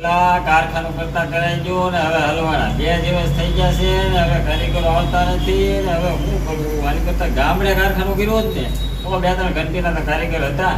પેલા કારખાનું કરતા કરાઈ ગયો ને હવે હલવાના બે દિવસ થઈ ગયા છે ને હવે કારીગરો આવતા નથી ને હવે શું કરવું આની કરતા ગામડે કારખાનું કર્યું જ ને. તો બે ત્રણ ઘંટીના તો કારીગર હતા.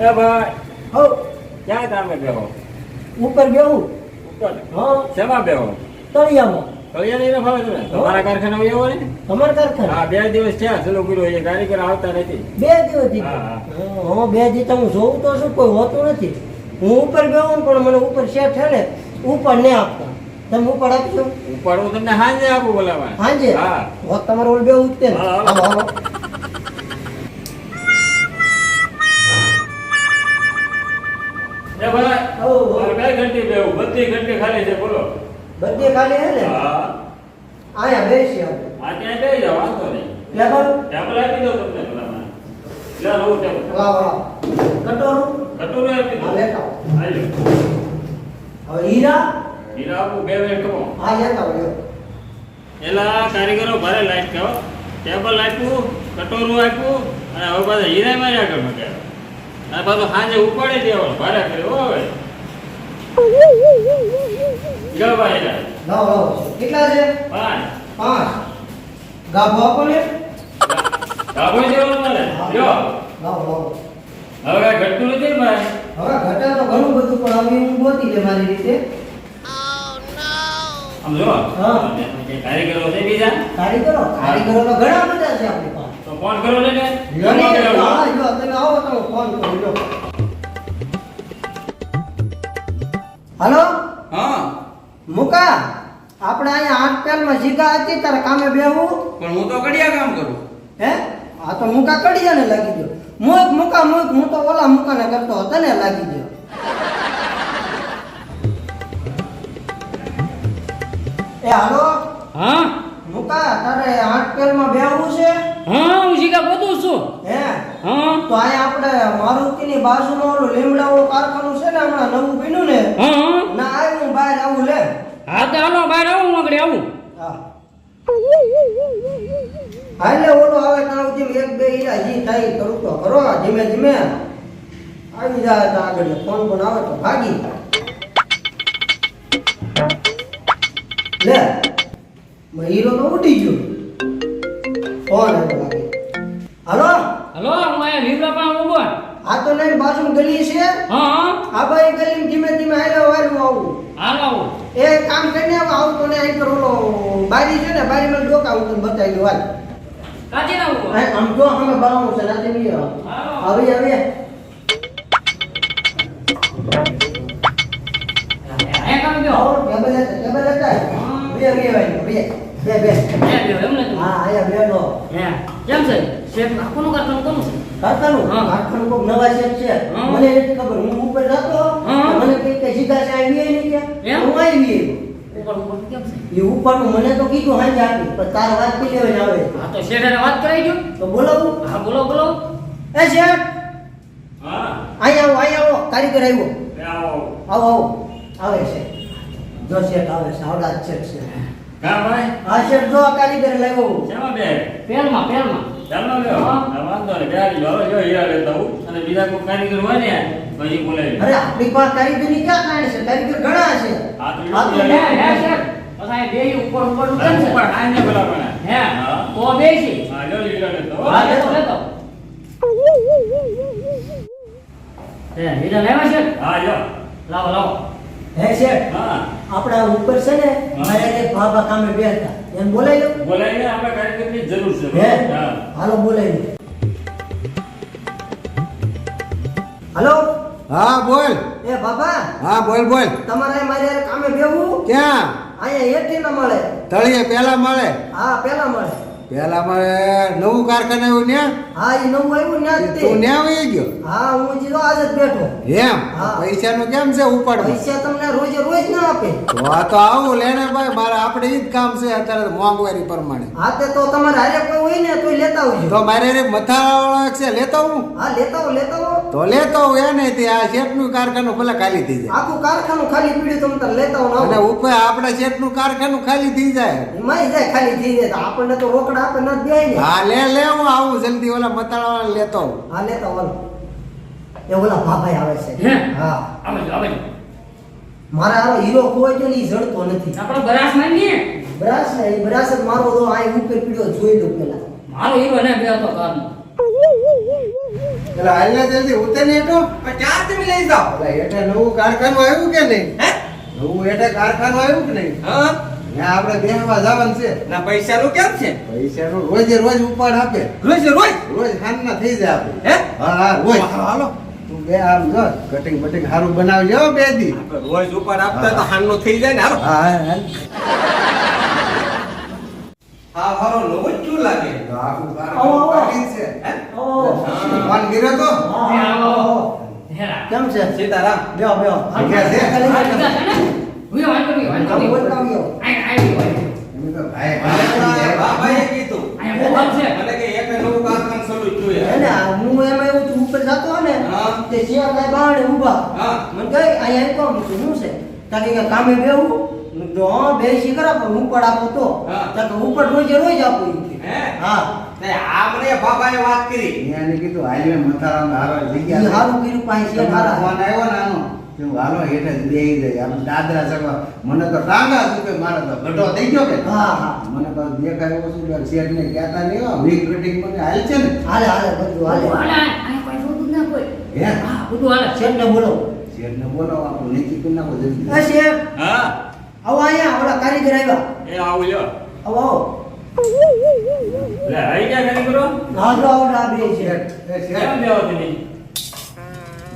એ ભાઈ હો ક્યાં કામે બેહો? ઉપર બેહું? ઉપર. હા. શેમાં બેહો? તળિયામાં. તમારા કારખાના એવો ને? તમારા કારખાને. હા બે દિવસ થયા ચલો કર્યું એ કારીગર આવતા નથી. બે દિવસ હા, હા. હા બે દી હું જોઉં તો શું કોઈ હોતું નથી. હું ઉપર બેહું ને પણ મને ઉપર શેઠ છે ને ઉપર નહીં આપતા તમે ઉપર આપજો ઉપર હું તમને હાંજે આપું બોલાવા. હાંજે? હા. હોત તમારો ઓલ બેહું ઉઠતે ને. હા, એ ભાઈ હો, કઈ ઘંટી બેહું બધી ઘંટી ખાલી છે બોલો. બધી ખાલી છે ને? હા. આયા બેસી આપણે આ ત્યાં વાંધો નહીં. ટેબલ ટેબલ આપી દો તમને. કટોરું? આપી દો હા લેતા આવો. હાલો. હવે હીરા? હીરા આપું બે કહો હા લેતા આવો એલા કારીગરો ભારે લાઈટ કહો ટેબલ આપ્યું કટોરું આપ્યું અને હવે પાછા હીરા મારી આગળ મૂક્યા અને પાછો સાંજે ઉપાડી દેવાનું ભારે કર્યો હવે લ્યો હીરા. લાવો કેટલા છે? પાંચ. પાંચ. ગાભો આપો ગાભો જેવો મળે જો લાવો લાવો હવે ઘટતું નથી ભાઈ હવે ઘટે તો ઘણું બધું પણ હવે હું ગોતી લે મારી રીતે આમ જો હા. કારીગરો છે બીજા કારીગરો કારીગરો તો ઘણા બધા છે આપણી પાસે તો ફોન કરો ને હા, જો તમે આવો તો ફોન કરો જો હાલો હા મુકા આપણે અહીંયા આઠ પેલમાં જીગા હતી તારે કામે બેહવું પણ હું તો કડિયા કામ કરું હે આ તો મુકા કડિયાને લાગી ગયો. મોક મુકા મોક. હું તો ઓલા મુકાને કરતો હતો ને લાગી ગયો. એ હાલો. હા? મુકા તારે આઠ પેલમાં બેહવું છે? હા હું શીખા બધું છું. હે? હા. તો આ આપણે મારુતિની બાજુમાં ઓલું લીમડાઓ કારખાનું છે ને હમણાં નવું બન્યું ને? હા હા. ના આવ્યું બહાર આવું લે. હા તો હાલો બહાર આવું આગળ આવું. હા. હાલે ઓલો આવે ત્યાં જી થાય કરું તો કરો ધીમે ધીમે. આવી જાય તો આગળ ફોન પણ આવે તો ભાગી લે મેં હીરો તો ઉડી ગયો. ફોન આવ્યો લાગે. હાલો? હલો હું અહીંયા લીમડા પા ઊભો આ તો લઈને બાજુ ગલી છે. હા હા. આ ભાઈ ગલી ધીમે ધીમે આયલો વારું આવું. હાલો આવું. એ કામ કરીને આવતો ને અહીં કરો બારી છે ને બારીમાં ડોકા હું તને બતાવી દઉં હાલ. આમ તો અમે બાવું છે રાતે નહીં આવે. આવો બે બે બે બે. બે એમ હા આયા હે કેમ છે? કોનું છે? કોક નવા છે. મને નથી ખબર હું ઉપર જતો. હા. મને કઈ કઈ સીધા છે આવી નહીં કે એમ? હું આવી ઉપર ઉપર કેમ છે? એ ઉપરનું મને તો કીધું હા આપી પણ તાર વાત કે લેવાની આવે. હા તો શેઠને વાત કરાઈ ગયો તો બોલો. હા બોલો બોલો. એ શેઠ હા. અહીંયા આવો અહીંયા આવો કારીગર આવ્યો. એ આવો. આવો આવો. આવે છે. જો શેઠ આવે છે આવડા શેઠ છે કા ભાઈ. આ શેઠ જો કારીગર લાવ્યો શેમાં બે પેલમાં પેલમાં ચાલો લ્યો વાંધો બેહાડી લો હવે જો હીરા લેતા હું અને બીજા કોઈ કારીગર હોય ને પછી બોલાવી અરે આપણી પાસે કારીગરની ક્યાં કાંઈ છે? કારીગર ઘણા છે. આ તો હા તો હે હે શેઠ પછી બે ઉપર ઉપર ઉતર છે ઉપર. આઈને ભલા પણ. હે હા. બે છે. હા લ્યો હીરા લેતા હો. હા લેતો લેતો. હે હીરા લેવા છે? હા જો. લાવો લાવો. હે શેઠ હા. આપણા ઉપર છે ને મારે બાબા કામે બેઠા. એમ બોલાઈ લો બોલાવીને આપણે કાર્યક્રમની જરૂર છે. હે? હા. હાલો બોલાઈ લો હાલો? હા બોલ. એ બાબા હા બોલ બોલ. તમારે મારે કામે બેવું ક્યાં? અહીંયા એટી ના મળે. તળિયે પેલા મળે. હા પેલા મળે. પેલા મારે નવું કારખાના આવ્યું ને? હા એ નવું આવ્યું ને તું. ને આવી ગયો? હા હું જીરો આજ જ બેઠો. એમ? હા. પૈસાનું કેમ છે ઉપાડ પૈસા તમને રોજે રોજ ના આપે. તો આ તો આવું લેને ભાઈ મારે આપણે ઈ જ કામ છે અત્યારે મોંઘવારી પ્રમાણે. હા તે તો તમારે હારે કોઈ હોય ને તો લેતા આવજો. તો મારે રે મથાળા છે લેતા હું હા લેતા લેતા આવો. તો લેતો હું એને તે આ શેઠનું કારખાનું ભલે ખાલી થઈ જાય. આખું કારખાનું ખાલી પીડ્યું તમે તાર લેતા આવો અને ને. ઉપર આપણા શેઠનું કારખાનું ખાલી થઈ જાય. એમાંય જાય ખાલી થઈ જાય. આપણને તો રોકડા આપે ન દે ને. હા લે લે હું આવું. જલ્દી ઓલા મથાળા લેતો આવું. હા લેતો ઓલો એ ઓલા ભાભાઈ આવે છે. હે? હા. આવે આવે મારા આરો હીરો કોઈ ગયો ને ઈ જડતો નથી. આપણો બરાસમાં ને? બરાસ ને એ બરાસ જ મારો તો આ ઉપર પીડો જોઈ લો પેલા. મારો હીરો ને બે તો કામ એટલે હાલને જલ્દી ઉતર ને તો ક્યાં તમે લઈ જાઓ. એટલે નવું કારખાનું આવ્યું કે નહીં? હે? નવું એટલે કારખાનું આવ્યું કે નહીં? હા. આપણે બેહવા જવાનું છે. ના પૈસાનું કેમ છે? પૈસાનું રોજે રોજ ઉપાડ આપે. રોજ રોજ? રોજ ખાનના થઈ જાય આપણે. હે? હા હા રોજ. હાલો, તું બે આમ જો કટિંગ બટિંગ સારું બનાવજો હો બે દી. રોજ ઉપાડ આપતા તો હાનનું થઈ જાય ને હાલો. હા હા હારો નવો જ શું લાગે? આખું છે. હે? ઓ ફોન તો? કેમ છે? સીતારામ. બેહો બેહો. કે છું? હા. હા. કોમ કીધું. શું છે? તાકે કામે બેહું? તો હા બે શીખરા પણ ઉપર આપો તો. હા. તાકે ઉપર રોજ રોજ આપો. હે? હા. આપણે આ બાબાએ વાત કરી. એને કીધું હાલવે મથારા હારો જગ્યા. હારું કર્યું પાસે છે તમારો હારા. ફોન આવ્યો ને આનો. હું હાલો એટલે બેહી જાય. આમ દાદરા ચડવા. મને તો ટાંગા દુખે મારે તો ગઢો થઈ ગયો કે? હા હા. મને તો દેખાય એવું શું કે શેઠ ને કહેતા નહીં હો. વીક કટિંગ મને હાલ છે ને? હાલે હાલે બધું હાલે. હાલે. આ કોઈ બધું ના કોઈ હે? હા બધું હાલે. શેઠને બોલો. શેઠ ને બોલો આપણું નીચે કરી નાખો જલ્દી હા શેઠ. હા. આવો અહીંયા ઓલા કારીગર આવ્યા. એ આવો લ્યો. આવો આવો. લે આઈ ગયા ખરી કરો હા જો આવો આ બે શેઠ શેઠ બેહો તને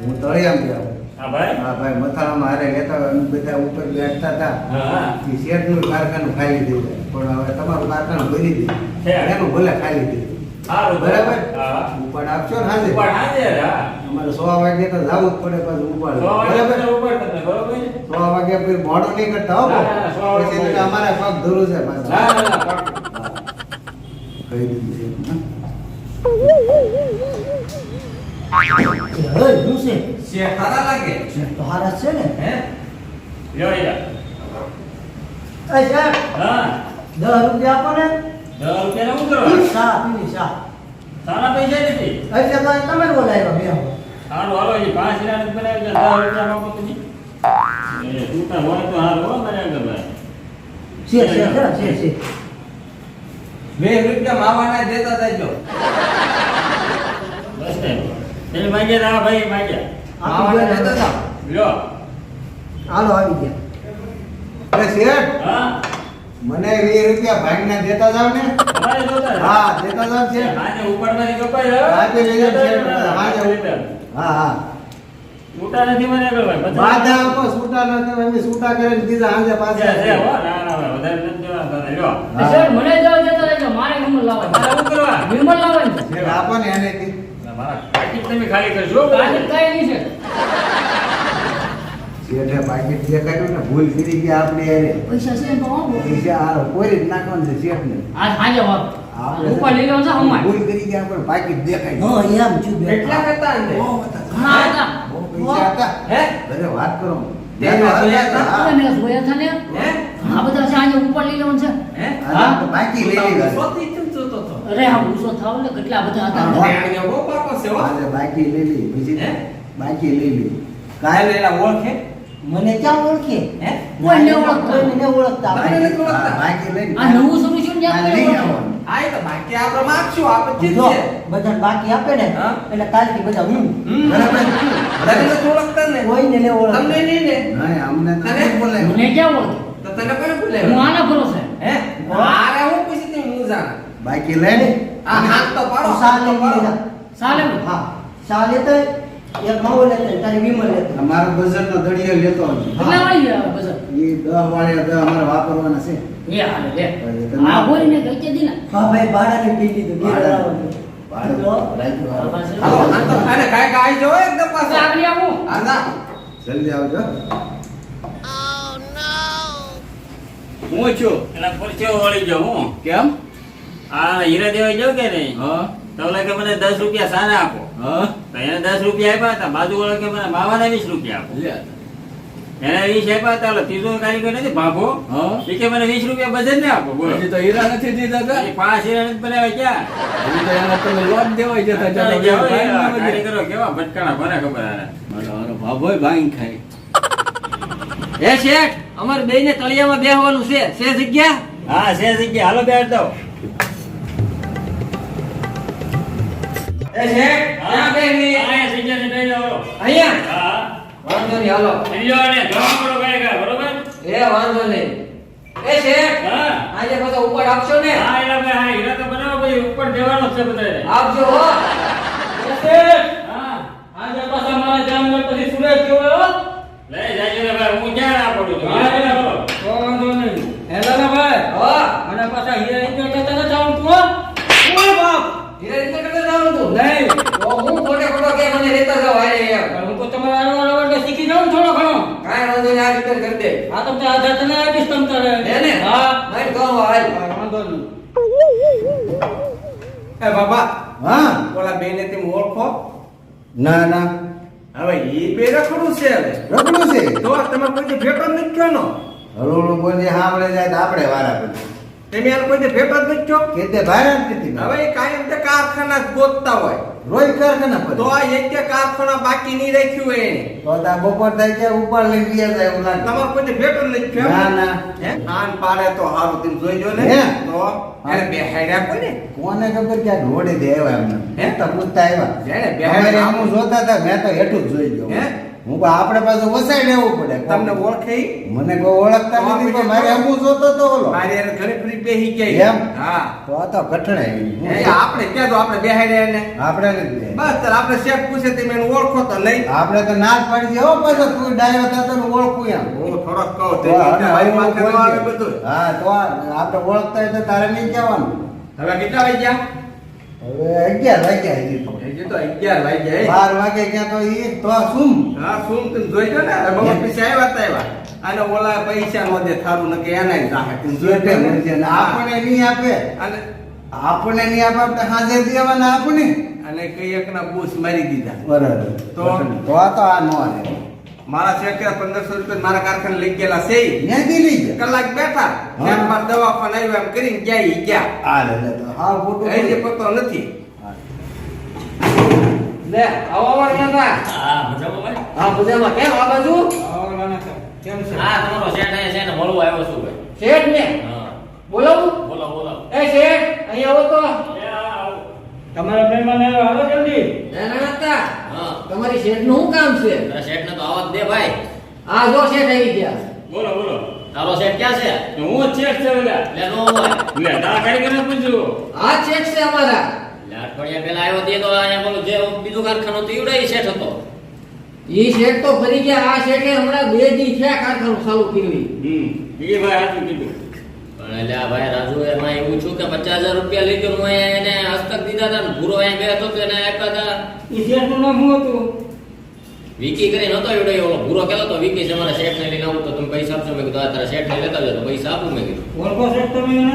હું તળિયામ ગયો હા ભાઈ? હા ભાઈ મથારામાં હારે લેતા હોય અમે બધા ઉપર બેઠતા હતા. હા એ શેઠનું કારખાનું ખાલી થઈ જાય પણ હવે તમારું કારખાનું ભરી દે એનું ભલે ખાલી દે સારું બરાબર. ઉપાડ આપશો ને હાજે? ઉપર હાજે અમારે સો વાગે તો જવું જ પડે પાછું ઉપાડ બરાબર? તમે તમે બરોબર? સો વાગે પછી મોડું નહીં કરતા હો પછી તો અમારે પગ ધરું છે પાછું. કહી દીધું છે હં? શું છે શેઠ સારા લાગે. છે તો હારા છે ને. હે? લ્યો અહીંયા. એ શેઠ હા. દસ રૂપિયા આપો ને. દસ રૂપિયાનું શું કરવાનું? શા પીવી શા સારા પૈસા નથી એટલે તો તમે બોલાવ્યા બે સારું હાલો હજી પાંચ હજાર જ બનાવી દે, દસ રૂપિયા માંગો તમે એ છૂટા હોય તો હારું હો આગળ ભાઈ. છે છે છે છે છે. બે રૂપિયા માવાના દેતા જજો બસ ને. એટલે માંગ્યા તા ભાઈ માંગ્યા. દેતા જાઓ લ્યો હાલો આવી ગયા અરે શેઠ હા મને વી રૂપિયા ભાગના દેતા જાવ ને તમારે જોતા હા દેતા જાવ છે આજે ઉપરમાંથી કપાઈ રહ્યો. આજે લઈ જાવ શેઠ હા હા છૂટા નથી મને આગળ ભાઈ. બધા- બાધા આપો છૂટા ન અમે છૂટા કરીને દીધા આજે છે, પાછા છે, હો. ના, ના, વધારે નથી દેવાના તારે. લ્યો. સર મને જવા દેતા રહેજો મારે શું કરવા? વિમલ લાવવાની છે. આપો ને એને. મારા પાકીટ તમે ખાલી કરશો? કાલે કાંઈ નહીં છે. શેઠે પાકીટ દેખાડ્યું ને ભૂલ કરી ગયા આપણે યારે પૈસા છે તો પૈસા આ કોરી જ નાખવાનું છે શેઠને આજ સાંજે વાપ ઉપર લઈ લેવાનું છે હમણાં. ભૂલ કરી ગયા આપણે પાકીટ દેખાય. હા એમ છું કેટલા કરતા અંતે બહુ હતા. ઘણા હતા. બહુ પૈસા હતા. હે? બધે વાત કરો. દેખા જોયા હતા? આપણે જોયા હતા ને? હે? ઘણા બધા છે આજે ઉપર લઈ લેવાનું છે. હે? હા બાકી લઈ લેવા સોતી ચમ જોતો તો અરે આ ગુસ્સો થાવ ને કેટલા બધા હતા. બહુ પાકો છે હો બાકી લઈ લી પછી બાકી લઈ લી. કાલે એના ઓળખે? મને ક્યાં ઓળખે? હે? કોઈને ઓળખતા. કોઈને ન ઓળખતા તમને આપણે. નથી ઓળખતા? બાકી લઈ આ નવું શરૂ ને આ ત્યાં લઈ કોઈ તો બાકી આપણે માગશું આપણે ચીજ છે. બધાને બાકી આપે ને. એટલે કાલથી બધા હું. બરાબર? ઓળખતા ને? કોઈને ન ઓળખતા. તમને નહીં ને? નહીં અમને તને? બોલે મને ક્યાં ઓળખે? તો તને કોને હું આના ભરોસે? હે? મારે હું પૂછી તી હું જાણ? બાકી લઈ લે આ હાથ તો પાડો સાલે તો પાડો. સાલે હા. સાલે લેતો એક માવો લેતો તારી વિમલ લેતો અમારો બજારનો દળિયો લેતો આવજો. એટલે વાળી બજાર એ દહ વાળે દહ અમારે વાપરવાના છે. એ હાલે લે. આ બોરી ને. કઈ દી ને. હા ભાઈ ભાડાને પી લીધું બે ભાડે. તો ખાને કાંઈ કાંઈ જો એકદમ પાછો આગળ આવું. હા ના. જલ્દી આવજો. હું છું? એના પરચો વળી જાઉં હું. કેમ? આ હીરા દેવા જો કે નહીં? હા. તો ઓલા કે મને દસ રૂપિયા સારા આપો. તો એને દસ રૂપિયા આપ્યા હતા બાજુ વાળા કે મને માવાના વીસ રૂપિયા આપો. એને વીસ આપ્યા હતા ત્રીજો કારીગર નથી ભાભો? એ કે મને વીસ રૂપિયા બજેટ ને આપો બોલો. તો હીરા નથી દીધા હતા? પાંચ હીરા નથી બનાવ્યા ક્યાં? હજી તો એને તમે લોટ દેવાય જતા કારીગરો કેવા ભટકાણા કોને ખબર ભાભો ભાંગી ખાય. હે શેઠ અમારે બેયને તળિયામાં બેહવાનું છે. છે જગ્યા? હા છે જગ્યા. હાલો બેઠ દો હે છે ક્યાં બેહવી હા, એ જગ્યા છે, બેસી જાઓ. અહીંયા હા. વાંધો નહીં હાલો સમજો ને, જવા પડો કારીગર, બરોબર? એ વાંધો નહીં એ છે હા. આજે બધો ઉપર આપશો ને હા, એલા ભાઈ, હા, હીરા તો બનાવો ભાઈ ઉપર દેવાનો છે બધાને. આપજો હો હા. આજે પાછા મારા જામનગર પછી સુરત ગયો હો લઈ જાજો ને ભાઈ, હું ક્યાં આપડું છું? હા, એલા બોલો. વાંધો નહીં હેલા ને ભાઈ હા મને પાછા હીરા ઇન્ટર કરતા ન આવડતું હો ઓય બાપ હીરા ઇન્ટર કરતા ન આવડતું નહીં તો હું ખોટે ખોટો કે મને લેતા જાવ હારે યાર હું તો તમારા આરવાર આરવાર શીખી જાઉં થોડો ઘણો. કાંઈ વાંધો નહીં આ રિપેર કરી દે. હા તો આ જાત ને આપીશ તમ તારે. હે ને. હા. નહીં કહો હાલ. વાંધો નહીં. એ બાબા હા? ઓલા બેને તેમ ઓળખો? ના ના. હવે ઈ બે રખડું છે હવે. રખડું છે? તો તમે કોઈ ભેટો નથી થયો નો હળું બોલી સાંભળે જાય તો આપણે વારા પડી. તમે યાર કોઈ ભેટો જ નથી થયો? કેતે ભારા નથી હવે કાયમ તે કારખાના ગોતતા હોય. રોજ કારખાના પર તો એક કે કારખાના બાકી નહીં રાખ્યું એ. તો આ બપોર થાય કે ઉપર લઈ ગયા જાય એવું લાગે. તમારે કોઈ ભેટો નથી થયો? ના ના. હે? કાન પાડે તો હારું તમે જોઈ જો ને. હે? તો એને બેહાડ્યા કોને કોને ખબર કે રોડે દેવા એમને? હે? તો પૂછતા જેને આવ્યા બેહાડ્યા. અમારે હું જોતા હતા મેં તો હેઠું જ જોઈ ગયો. હે? હું કહું આપણે પાછું વસાઈ લેવું પડે. તમને ઓળખે? મને કોઈ ઓળખતા નથી પણ મારે અમુક જોતો તો ઓલો. મારે એને ઘરે ફરી બેહી કે. એમ? હા. તો આ તો ઘટણે આપણે ક્યાં તો આપણે બેહાડ્યા એને. આપણે નથી બસ તાર આપણે શેફ પૂછે તમે એને ઓળખો તો નહીં આપણે તો ના જ પાડી દે હો પાછો તું ડાયો થતો ને ઓળખું એમ. હું થોડોક કહો તો બધું. હા તો આપણે ઓળખતા હોય તો તારે નહીં કહેવાનું. હવે કેટલા વાગ્યા? હવે અગિયાર વાગ્યા હજી હજી તો વાગે ક્યાં તો ઈ તો આ હા સુમ તમે જોઈ જો ને? પીછે આવ્યા તા આવ્યા અને ઓલા પૈસા નો દે થારું નકે એના જોઈતે જો આપણે નહીં આપે. અને આપણે નહીં આપે આપણે હાજર દેવાના આપણે અને કઈ એક ના બૂસ મારી દીધા. બરાબર. તો? તો આ તો આ નો મારા શેઠ પંદરસો રૂપિયા મારા કારખાને લઈ ગયેલા છે. ત્યાંથી લઈ ગયા? કલાક બેઠા. હા. શેઠ દવા પણ આવ્યા એમ કરીને ગયા. ગયા હા ફોટો એ પતો નથી. લે આવો આવો અહીંયા હા, મજામાં ભાઈ? હા મજામાં કેમ આ બાજુ કેમ છે હા, તમારો શેઠ અહીંયા છે ને મળવા આવ્યો છું ભાઈ. શેઠ ને હા. બોલાવું બોલો, બોલો. એ શેઠ અહીંયા આવો તો. તમારા મહેમાન આવ્યો હાલો જલ્દી ના નતા હા. તમારી શેઠનું શું કામ છે તારા શેઠને તો આવા જ દે ભાઈ. આ જો શેઠ આવી ગયા બોલો, બોલો. તારો શેઠ ક્યાં છે? હું શેઠ છે બધા. લે, નો હોય. લે, તારા કારીગરને પૂછ્યું. આ શેઠ છે અમારા લે, અઠવાડિયા પહેલા આવ્યો તે તો અહીંયા બોલો જે બીજું કારખાનું હતું ઈવડે ઈ શેઠ હતો. ઈ શેઠ તો ફરી ગયા આ શેઠે હમણાં બે દી થયા કારખાનું ચાલુ કર્યું હમ. એ ભાઈ હાચું કીધું. પણ એટલે આ ભાઈ રાજુ એમાં એવું છું કે પચાસ હજાર રૂપિયા લઈ ગયો હું અહીંયા એને હસ્તક દીધા હતા ને ભૂરો અહીંયા બેઠો તો એને આપ્યા હતા ઈ શેઠનું નામ શું હતું વિકી કરીને હતો એવડો ઓલો ભૂરો કહેતો તો વિકી છે મારા શેઠ ને લઈને આવું તો તમે પૈસા આપશો મેં કીધું આ તારા શેઠ ને લેતા આવજો તો પૈસા આપું મેં કીધું ઓળખો શેઠ તમે એને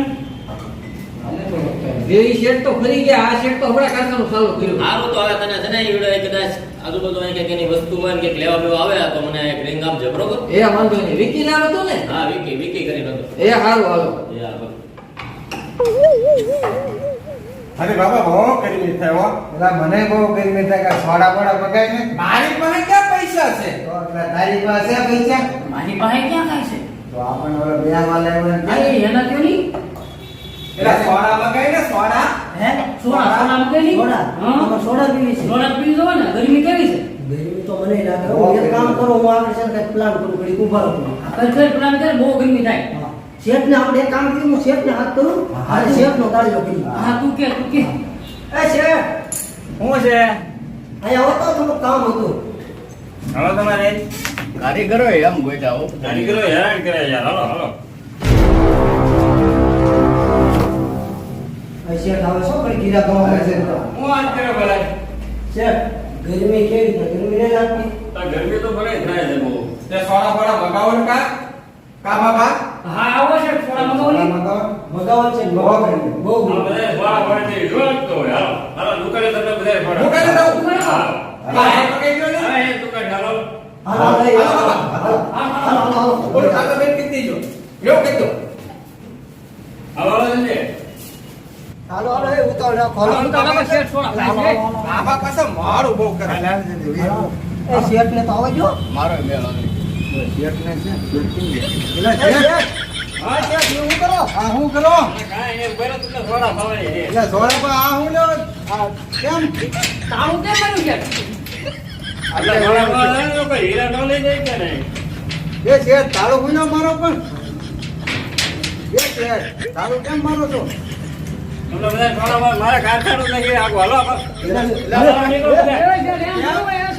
બે ઈ તો ફરી ગયા આ શેઠ તો હમણાં કારખાનું ચાલુ કર્યું. સારું તો હવે તને છે ને એવડો કદાચ આજુબાજુ અહીં કંઈક એની વસ્તુ હોય ને લેવા બેવા આવે તો મને એક રિંગ આપજો બરોબર? એ વાંધો નહીં. વિકી નામ હતું ને? હા વિકી વિકી કરીને હતો એ સારું હાલો. એ હા, અરે બાબા બહુ કરી હો. પેલા મને બહુ કરી મેં કે સોડા બોડા પકાય ને મારી પાસે ક્યાં પૈસા છે? તો એટલે તારી પાસે પૈસા. મારી પાસે ક્યાં કાંઈ છે? તો આપણને ઓલો બે વાલે અરે એના ક્યો નહીં. એલા સોડા મગાઈ ને સોડા? હે? સોડા? સોડા? મૂકેલી સોડા? હા? સોડા પીવી છે? સોડા પીવી જો ને? ગરમી કેવી છે? ગરમી તો મને લાગે. હું એક કામ કરો હું આગળ છે ને કંઈક પ્લાન કરું ઘડી ઊભા રહું. કઈ પ્લાન કર બહુ ગરમી થાય. હા. શેઠને આપણે એક કામ કર્યું હું શેઠને હાથ કરું હા. શેફ નો તાળીઓ કરી હા તું કે તું કે. એ શેઠ! શું છે? અહીંયા આવો તો થોડુંક કામ હતું. હાલો તમારે. કારીગરો એમ ગોઈ હો. કારીગરો હેરાન કરે યાર. હાલો હાલો. શું ગીરા ગવા છે હું વાત કરે ભલાઈ. શેઠ ગરમી કેવી છે? ગરમી ને લાગતી? તો ગરમી તો ભલે થાય છે બહુ. તે સોડા ફોડા મગાવો ને કા? કા બાબા? હા આવો છે સોડા મંગાવો મગાવો? છે મગાવો બહુ જોડતો હોય હાલો હાલો દુકાને તમને બધાય પડે દુકાને જાઓ? હા હા, મગાઈ ગયો ને? હા એ દુકાન હાલો હાલો ભાઈ હાલો હા હા હું તો આમાં શેઠ છોડા ખાય છે. આબા પાસે મારું બહુ કરે એ શેઠને તો આવજો મારો મેળ આવે. શેઠને છે એટલે શેઠ, હા શેઠ એવું કરો? આ હું કરો? કાંઈ તમને એટલે પણ આ હું આ કેમ? તાળું કેમ છે આટલા સોડા ખવડાવે હીરા ન લઈ જાય કે નહીં? એ શેઠ તાળો ગુનો મારો પણ. એ શેઠ તાળો કેમ મારો છો? તમને બધા સોડા મારા- કારખાનું નહીં આખું હલો